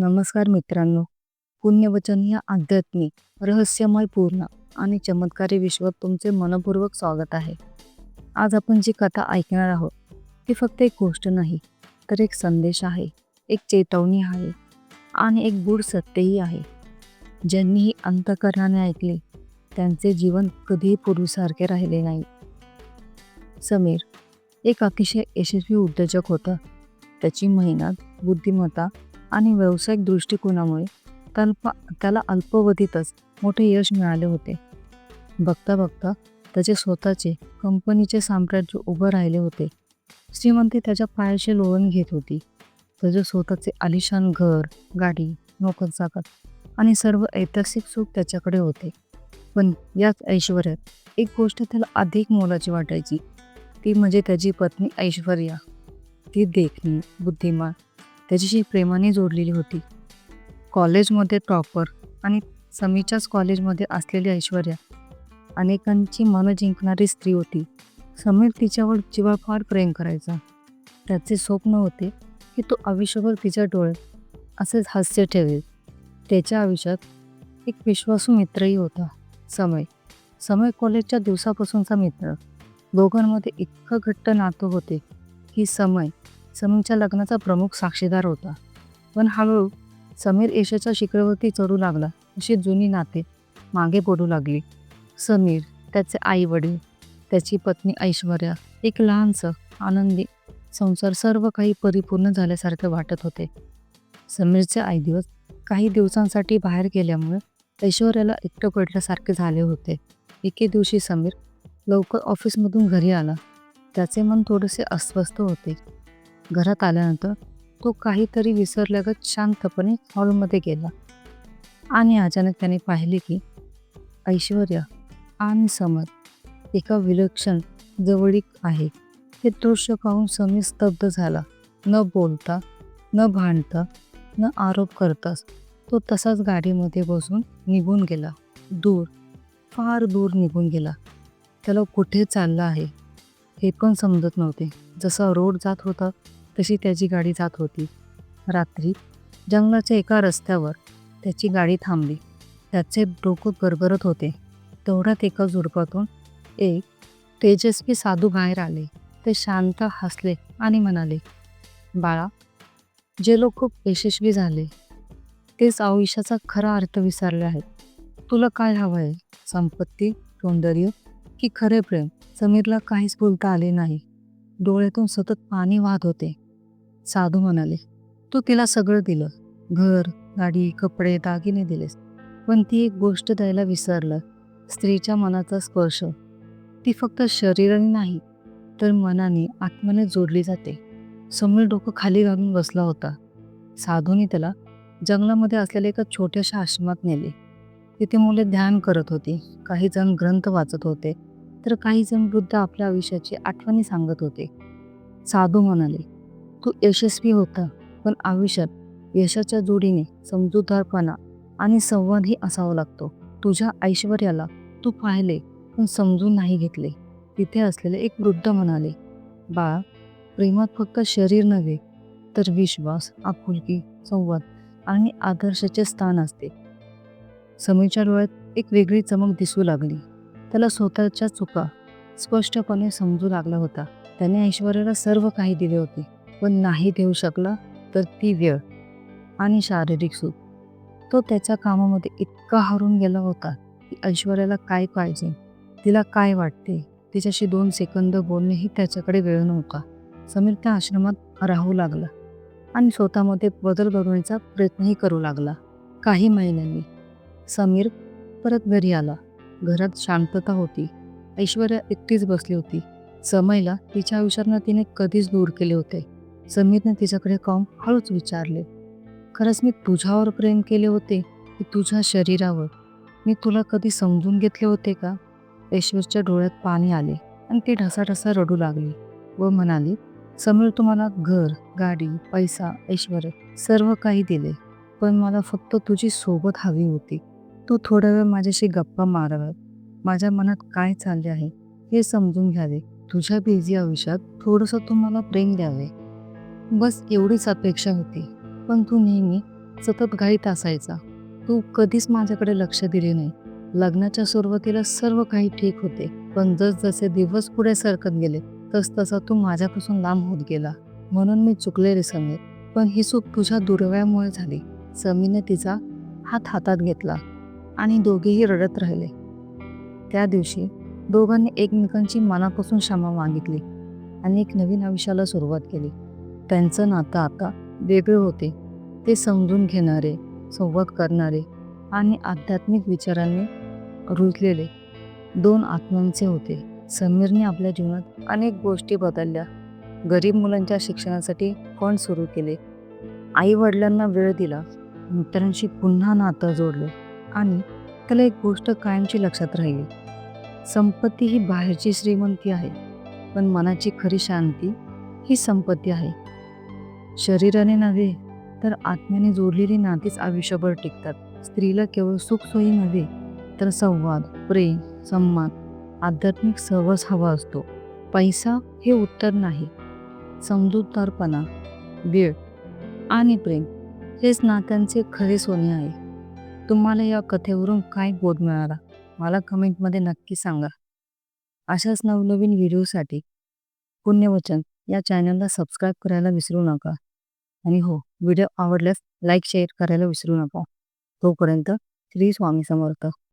नमस्कार मित्रांनो. पुण्यवचन या आध्यात्मिक रहस्यमय पूर्ण आणि चमत्कारी विश्वात तुमचे मनपूर्वक स्वागत आहे. आज आपण जी कथा ऐकणार आहोत ती फक्त एक गोष्ट नाही तर एक संदेश आहे एक चेतवणी आहे आणि एक गूढ सत्यही आहे. ज्यांनी ही अंतकरणाने ऐकले त्यांचे जीवन कधीही पूर्वीसारखे राहिले नाही. समीर एक अतिशय यशस्वी उद्योजक होता. त्याची मेहनत बुद्धिमत्ता आणि व्यावसायिक दृष्टिकोनामुळे त्याला त्याला अल्पवधीतच मोठे यश मिळाले होते. बघता बघता त्याचे स्वतःचे कंपनीचे साम्राज्य उभं राहिले होते. श्रीमंती त्याच्या पायाशी लोळून घेत होती. त्याचे स्वतःचे आलिशान घर गाडी नोकरचाकर आणि सर्व ऐतिहासिक सुख त्याच्याकडे होते. पण याच ऐश्वर्यात एक गोष्ट त्याला अधिक मोलाची वाटायची ती म्हणजे त्याची पत्नी ऐश्वर्या. ती देखणी बुद्धिमान त्याच्याशी प्रेमाने जोडलेली होती. कॉलेजमध्ये टॉपर आणि समीच्याच कॉलेजमध्ये असलेली ऐश्वर्या अनेकांची मनं जिंकणारी स्त्री होती. समीर तिच्यावर जीवाफार प्रेम करायचा. त्याचे स्वप्न होते की तो आयुष्यभर तिच्या डोळ्यात असेच हास्य ठेवेल. त्याच्या आयुष्यात एक विश्वासू मित्रही होता समय समय कॉलेजच्या दिवसापासूनचा मित्र. दोघांमध्ये इतकं घट्ट नातं होते की समय समीरच्या लग्नाचा प्रमुख साक्षीदार होता. पण हळूहळू समीर यशाच्या शिखरावरती चढू लागला. अशी जुनी नाते मागे पडू लागली. समीर त्याचे आई वडील त्याची पत्नी ऐश्वर्या एक लहानसं आनंदी संसार सर्व काही परिपूर्ण झाल्यासारखे वाटत होते. समीरचे आई दिवस काही दिवसांसाठी बाहेर गेल्यामुळे ऐश्वर्याला एकटं पडल्यासारखे झाले होते. एके दिवशी समीर लवकर ऑफिसमधून घरी आला. त्याचे मन थोडेसे अस्वस्थ होते. घरात आल्यानंतर तो काहीतरी विसरल्यागत शांतपणे हॉलमध्ये गेला. आणि अचानक त्याने पाहिले की ऐश्वर्या आणि समर एका विलक्षण जवळीक आहे. हे दृश्य पाहून समीर स्तब्ध झाला. न बोलता न भांडता न आरोप करताच तो तसाच गाडीमध्ये बसून निघून गेला. दूर फार दूर निघून गेला. त्याला कुठे चाललं आहे हे पण समजत नव्हते. जसा रोड जात होता तशी त्याची गाडी जात होती. रात्री जंगलाच्या एका रस्त्यावर त्याची गाडी थांबली. त्याचे डोकं गरगरत होते. तेवढ्यात एका झुडपातून एक तेजस्वी साधू बाहेर आले. ते शांत हसले आणि म्हणाले बाळा जे लोक खूप यशस्वी झाले तेच आयुष्याचा खरा अर्थ विसरले आहेत. तुला काय हवं आहे? संपत्ती सौंदर्य की खरे प्रेम? समीरला काहीच बोलता आले नाही. डोळ्यातून सतत पाणी वाहत होते. साधू म्हणाले तू तिला सगळं दिलं. घर गाडी कपडे दागिने दिलेस. पण ती एक गोष्ट द्यायला विसरलं. स्त्रीच्या मनाचा स्पर्श. ती फक्त शरीराने नाही तर मनाने आत्म्याने जोडली जाते. समीर डोकं खाली घालून बसला होता. साधूने त्याला जंगलामध्ये असलेल्या एका छोट्याशा आश्रमात नेले. तिथे मुले ध्यान करत होती. काही जण ग्रंथ वाचत होते तर काही जण वृद्ध आपल्या आयुष्याची आठवणी सांगत होते. साधू म्हणाले तो यशस्वी होता पण आयुष्यात यशाच्या जोडीने समजूतदारपणा आणि संवादही असावा लागतो. तुझ्या ऐश्वर्याला तू पाहिले पण समजून नाही घेतले. तिथे असलेले एक वृद्ध म्हणाले बाळ प्रेमात फक्त शरीर नव्हे तर विश्वास आपुलकी संवाद आणि आदर्शाचे स्थान असते. समीच्या डोळ्यात एक वेगळी चमक दिसू लागली. त्याला स्वतःच्या चुका स्पष्टपणे समजू लागला होता. त्याने ऐश्वर्याला सर्व काही दिले होते. पण नाही देऊ शकला तर ती वेळ आणि शारीरिक सुख. तो त्याच्या कामामध्ये इतका हरून गेला होता की ऐश्वर्याला काय पाहिजे तिला काय वाटते तिच्याशी दोन सेकंद बोलणेही त्याच्याकडे वेळ नव्हता. समीर त्या आश्रमात राहू लागला आणि स्वतःमध्ये बदल घडवण्याचा प्रयत्नही करू लागला. काही महिन्यांनी समीर परत घरी आला. घरात शांतता होती. ऐश्वर्या एकटीच बसली होती. समयला तिच्या आयुष्यानं तिने कधीच दूर केले होते. समीरने तिच्याकडे पाहून हळूच विचारले खरंच मी तुझ्यावर प्रेम केले होते की तुझ्या शरीरावर? मी तुला कधी समजून घेतले होते का? ऐश्वर्याच्या डोळ्यात पाणी आले आणि ती ढसाढसा रडू लागली व म्हणाली समीर तुम्हाला घर गाडी पैसा ऐश्वर सर्व काही दिले पण मला फक्त तुझी सोबत हवी होती. तू थोडा वेळ माझ्याशी गप्पा माराव्यात माझ्या मनात काय चालले आहे हे समजून घ्यावे. तुझ्या बिझी आयुष्यात थोडंसं तुम्हाला प्रेम द्यावे. बस एवढीच अपेक्षा होती. पण तू नेहमी सतत घाईत असायचा. तू कधीच माझ्याकडे लक्ष दिले नाही. लग्नाच्या सुरुवातीला सर्व काही ठीक होते. पण जसजसे दिवस पुढे सरकत गेले तस तसा तू माझ्यापासून लांब होत गेला. म्हणून मी चुकले रे समीर. पण ही चूक तुझ्या दुर्व्यामुळे झाली. समीने तिचा हात हातात घेतला आणि दोघेही रडत राहिले. त्या दिवशी दोघांनी एकमेकांची मनापासून क्षमा मागितली आणि एक नवीन आयुष्याला सुरुवात केली. त्यांचं नातं आता वेगळे होते. ते समजून घेणारे संवाद करणारे आणि आध्यात्मिक विचारांनी रुजलेले दोन आत्म्यांचे होते. समीरने आपल्या जीवनात अनेक गोष्टी बदलल्या. गरीब मुलांच्या शिक्षणासाठी फंड सुरू केले. आई वडिलांना वेळ दिला. मित्रांशी पुन्हा नातं जोडले आणि त्याला एक गोष्ट कायमची लक्षात राहिली. संपत्ती ही बाहेरची श्रीमंती आहे पण मनाची खरी शांती ही संपत्ती आहे. शरीराने नव्हे तर आत्म्याने जोडलेली नातीच आयुष्यभर टिकतात. स्त्रीला केवळ सुखसोयी नव्हे तर संवाद प्रेम सन्मान आध्यात्मिक सहवास हवा असतो. पैसा हे उत्तर नाही. समजूतदारपणा वेळ आणि प्रेम हेच नात्यांचे खरे सोने आहे. तुम्हाला या कथेवरून काय बोध मिळाला? मला कमेंटमध्ये नक्की सांगा. अशाच नवनवीन व्हिडिओसाठी पुण्यवचन या चॅनलला सबस्क्राईब करायला विसरू नका. आणि हो व्हिडिओ आवडल्यास लाईक शेअर करायला विसरू नका. तोपर्यंत श्री स्वामी समर्थ.